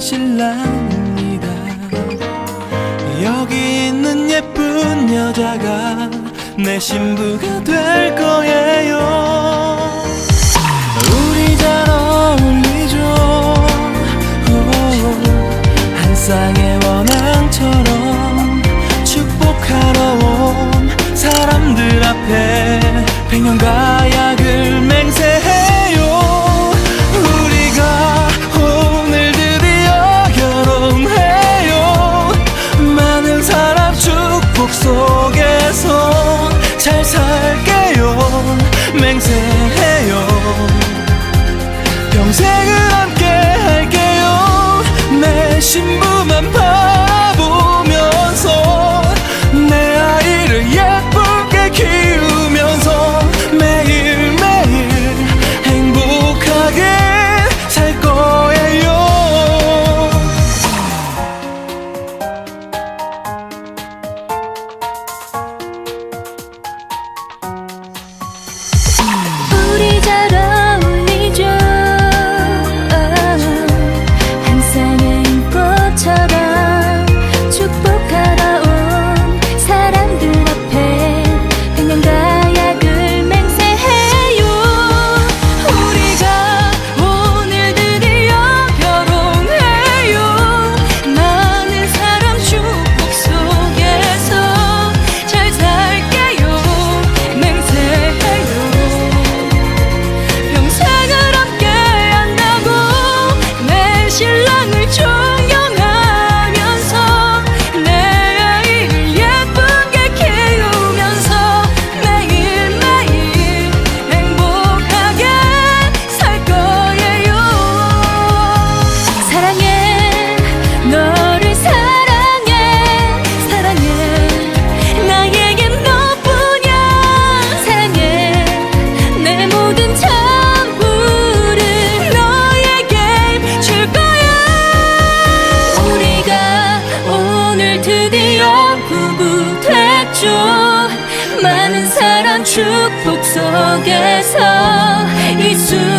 신랑입니다. 여기 있는 예쁜 여자가 내 신부가 될 거예요. 우리 잘 어울리죠. 오, 한 쌍 축복 속에서 잘 살게요. 맹세해요. 평생을 함께 할게요. 내 신부만 봐 너를 사랑해. 사랑해. 나에겐 너뿐이야. 사랑해. 내 모든 전부를 너에게 줄 거야. 우리가 오늘 드디어 부부 됐죠. 많은 사람 축복 속에서 이순